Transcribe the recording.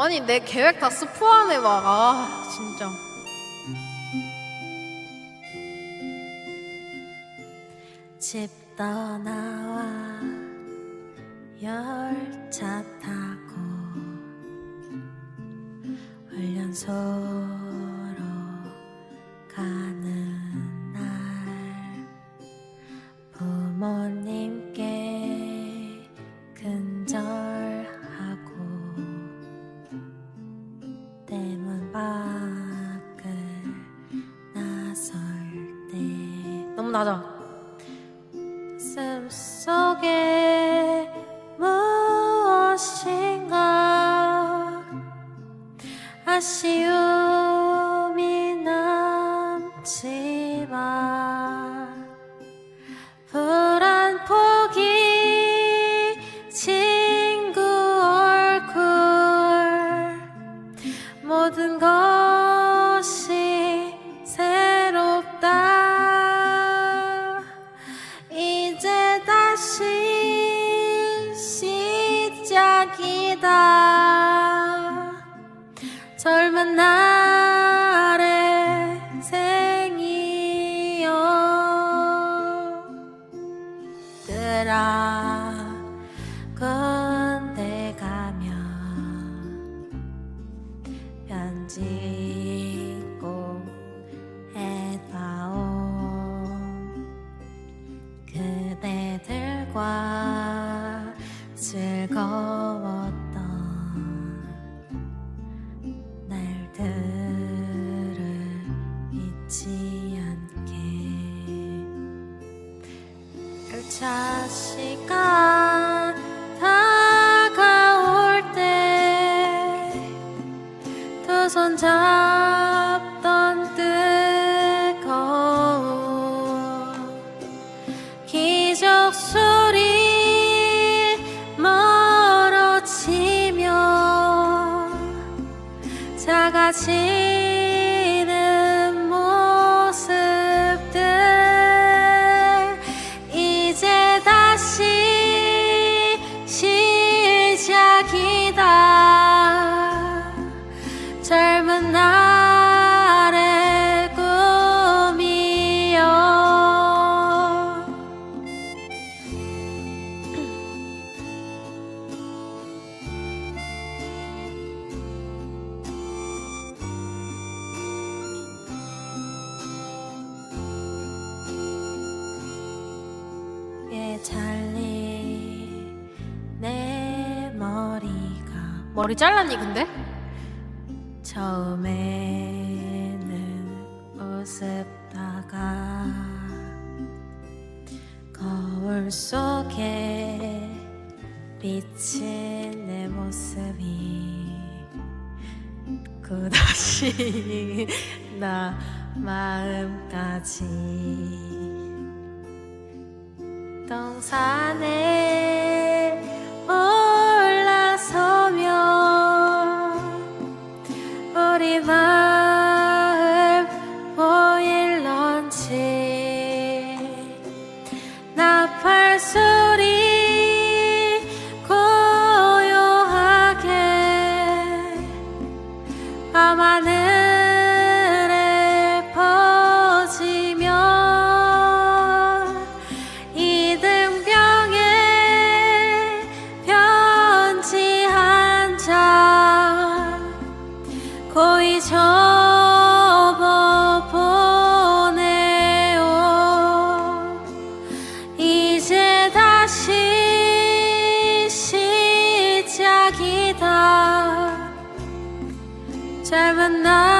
아니 내 계획 다 스포하네 막. 아 진짜. 집 떠나와 열차 타고 훈련소로 가는 날 부모님 대문 밖을 나설 때 너무 낮아. 가슴 속에 무엇인가 아쉬움 들아 군대 가면 편지 꼭 해다오. 그대들과 즐거웠던 날들을 잊지 시간 다가올 때 두 손 잡던 뜨거운 기적 소리 멀어지며 작아지 잘린 내 머리가 머리 잘랐니 근데? 처음에는 우습다가 거울 속에 비친 내 모습이 굳어지 나 마음까지 동산에 고이 접어 보내요 이제 다시 시작이다. 젊은 날